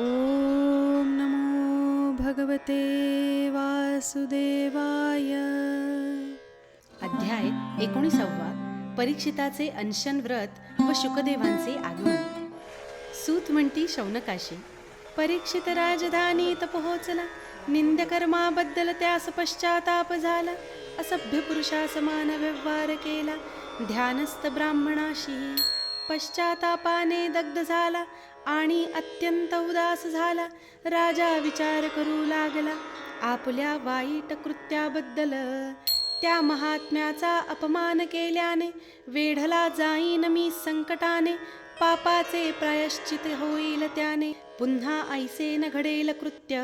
ॐ नमो भगवते वासुदेवाय. अध्याय एकोणीसावा. परीक्षिताचे अनशन व्रत व शुकदेवांचे आगमन. सूत म्हणती शौनकाशी परीक्षित राजधानीत पोहोचला. निंदकर्माबद्दल त्यास पश्चाताप झाला. असभ्य पुरुषासमान व्यवहार केला. ध्यानस्थ ब्राह्मणाशी पश्चातापाने दग्ध झाला आणि अत्यंत उदास झाला. राजा विचार करू लागला आपल्या वाईट कृत्याबद्दल त्या महात्म्याचा अपमान केल्याने वेढला जाईन मी संकटाने पापाचे प्रायश्चित होईल त्याने. पुन्हा ऐसे न घडेल कृत्य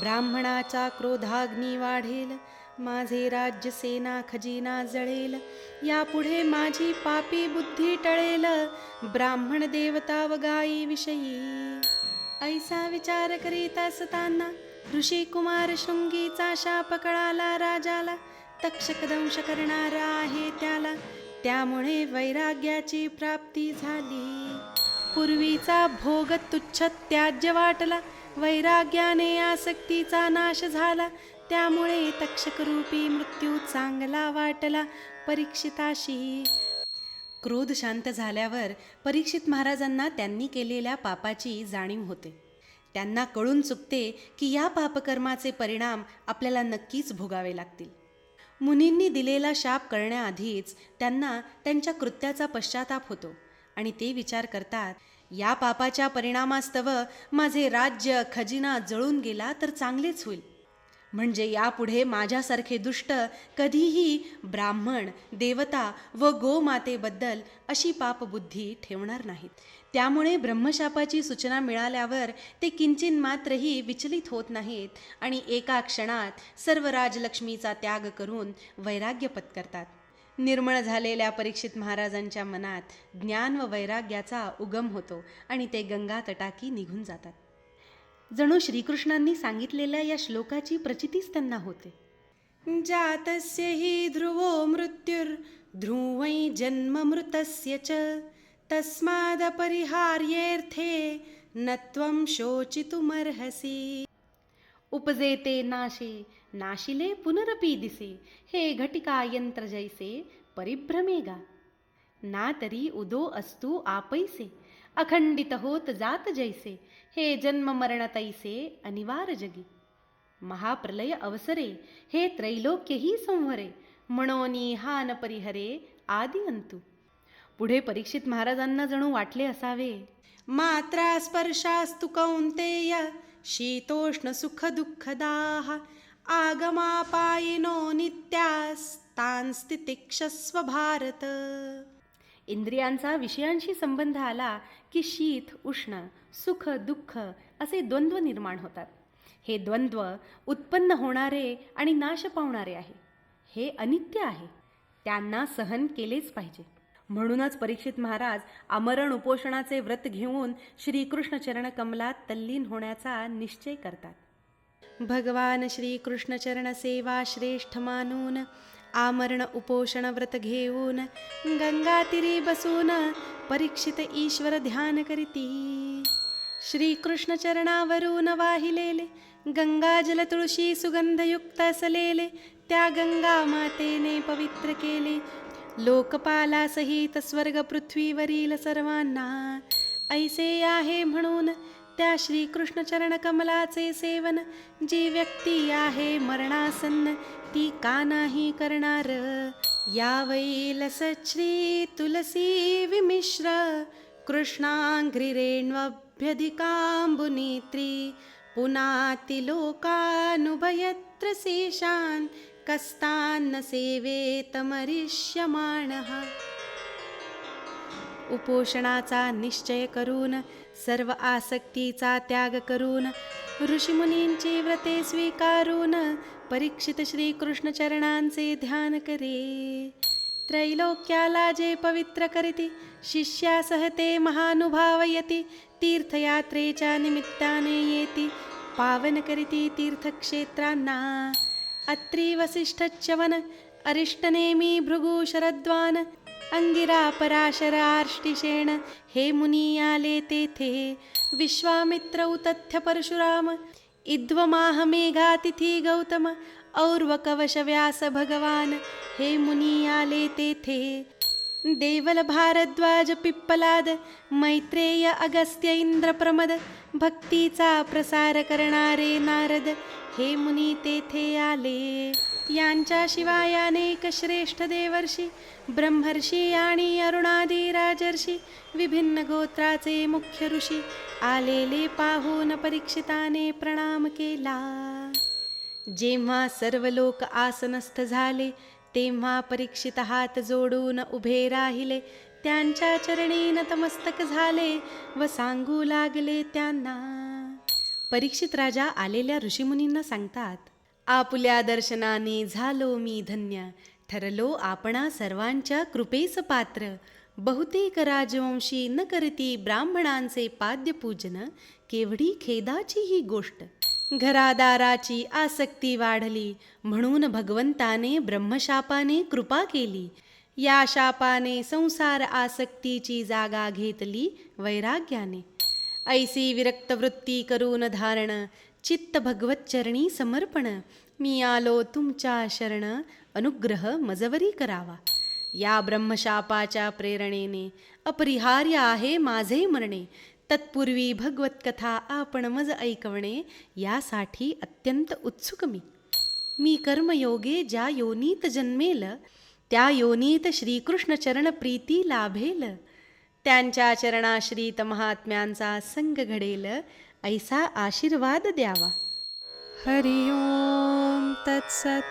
ब्राह्मणाचा क्रोधाग्नी वाढेल माझे राज्य सेना खजिना जळेल. यापुढे माझी पापी बुद्धी टळेल. ब्राह्मण देवता व गायी विषयी. ऐसा विचार करीत असताना ऋषी कुमार शृंगीचा शाप कळाला राजाला. तक्षक दंश करणारा आहे त्याला. त्यामुळे वैराग्याची प्राप्ती झाली. पूर्वीचा भोग तुच्छ त्याज्य वाटला. वैराग्याने आसक्तीचा नाश झाला. त्यामुळे तक्षकरूपी मृत्यू चांगला वाटला. परीक्षिताशी क्रोध शांत झाल्यावर परीक्षित महाराजांना त्यांनी केलेल्या पापाची जाणीव होते. त्यांना कळून चुकते की या पापकर्माचे परिणाम आपल्याला नक्कीच भोगावे लागतील. मुनींनी दिलेला शाप करण्याआधीच त्यांना त्यांच्या कृत्याचा पश्चाताप होतो. आणि ते विचार करतात या पापाच्या परिणामास्तव माझे राज्य खजिना जळून गेला तर चांगलेच होईल. म्हणजे यापुढे माझ्यासारखे दुष्ट कधीही ब्राह्मण देवता व गोमातेबद्दल अशी पापबुद्धी ठेवणार नाहीत. त्यामुळे ब्रह्मशापाची सूचना मिळाल्यावर ते किंचिन मात्रही विचलित होत नाहीत आणि एका क्षणात सर्व राजलक्ष्मीचा त्याग करून वैराग्य पत्करतात निर्मळ झालेल्या परीक्षित महाराजांच्या मनात ज्ञान व वैराग्याचा उगम होतो आणि ते गंगा तटाकी निघून जातात. जणू श्रीकृष्णांनी सांगितलेल्या या श्लोकाची प्रचितीच त्यांना होते. जातस्य हि ध्रुवो मृत्युर्ध्रुवै जन्म मृतस्य च तस्मादपरिहार्येऽर्थे न त्वं शोचितुमर्हसि। उपजेते नाशे नाशिले पुनरपी दिसे हे घटिका यंत्र जैसे परिभ्रमेगा ना तरी उदो अस्तु आपैसे अखंडित होत जात जैसे हे जन्म मरण तैसे अनिवार जगी महाप्रलय अवसरे हे त्रैलोक्यही संवरे म्हणोनी हान परिहरे आदी अंतु पुढे परीक्षित महाराजांना जणू वाटले असावे मात्रा स्पर्शास्तु कौंतेय शीतोष्ण सुख दुःखदाः आगमापायिनो नित्यास्तांस्तितिक्षस्व भारत इंद्रियांचा विषयांशी संबंध आला की शीत उष्ण सुख दुःख असे द्वंद्व निर्माण होतात. हे द्वंद्व उत्पन्न होणारे आणि नाश पावणारे आहे. हे अनित्य आहे. त्यांना सहन केलेच पाहिजे. म्हणूनच परीक्षित महाराज आमरण उपोषणाचे व्रत घेऊन श्रीकृष्ण चरणकमलात तल्लीन होण्याचा निश्चय करतात. भगवान श्रीकृष्णचरणसेवा चरण सेवा श्रेष्ठ मानून आमरण उपोषण व्रत घेऊन गंगातीरी बसून परीक्षित ईश्वर ध्यान करीती. श्रीकृष्ण चरणावरून वाहिलेले गंगाजल तुळशी सुगंधयुक्त असलेले त्या गंगा मातेने पवित्र केले. लोकपालासहित स्वर्ग पृथ्वीवरील सर्वांना ऐसे आहे म्हणून त्या श्रीकृष्ण चरण कमलाचे सेवन. जी व्यक्ती आहे मरणासन्न ती का नाही करणार? यावैल सच्श्री तुलसी विमिश्र कृष्णाङ्घ्रिरेण्वभ्यधिकाम्बुनेत्री पुनातिलोकानुभयत्र शेषान् कस्तान्न सेवेतमरिष्यमाणः उपोषणाचा निश्चय करून सर्व आसक्तीचा त्याग करून ऋषीमुनींची व्रते स्वीकारून परीक्षित श्रीकृष्ण चरणांचे ध्यान करे. त्रैलोक्याला जे पवित्र करीती शिष्यासह ते महानुभावयती तीर्थयात्रेच्या निमित्ताने येती पावन करीती तीर्थक्षेत्रांना. अत्री वसिष्ठच्यवन अरिष्टनेमी भृगु शरद्वान अंगिरा पराशर आर्ष्टिशेण हे मुनी आले तेथे। विश्वामित्रौ उतथ्य परशुराम। इद्वमाह मेघातिथी गौतम। और्वकवश व्यास भगवान। हे मुनी आले तेथे। देवल भारद्वाज पिप्पलाद। मैत्रेय अगस्त्य इंद्र प्रमद भक्तीचा प्रसार करणारे नारद। हे मुनी तेथे आले। यांच्याशिवाय अनेक श्रेष्ठ देवर्षी ब्रह्मर्षी आणि अरुणादी राजर्षी विभिन्न गोत्राचे मुख्य ऋषी आलेले पाहून परीक्षिताने प्रणाम केला. जेव्हा सर्व लोक आसनस्थ झाले तेव्हा परीक्षित हात जोडून उभे राहिले त्यांच्या चरणी नतमस्तक झाले व सांगू लागले त्यांना. परीक्षित राजा आलेल्या ऋषीमुनींना सांगतात आपल्या दर्शनाने झालो मी धन्य. ठरलो आपणा सर्वांच्या कृपेस पात्र. बहुतेक राजवंशी न करती ब्राह्मणांचे पाद्यपूजन. केवढी खेदाची ही गोष्ट. घरादाराची आसक्ती वाढली. म्हणून भगवंताने ब्रह्मशापाने कृपा केली. या शापाने संसार आसक्तीची जागा घेतली वैराग्याने. ऐसी विरक्त वृत्ती करून धारण. चित्त भगवत चरणी समर्पण. मी आलो तुमच्या शरण अनुग्रह मजवरी करावा. या ब्रह्मशापाच्या प्रेरणेने अपरिहार्य आहे माझे मरणे. तत्पूर्वी भगवत कथा आपण मज ऐकवणे यासाठी अत्यंत उत्सुक मी. मी कर्मयोगे ज्या योनीत जन्मेल त्या योनीत श्रीकृष्ण चरण प्रीती लाभेल. त्यांच्या चरणाश्रित महात्म्यांचा संग घडेल ऐसा आशीर्वाद द्यावा. हरिओम तत्सत।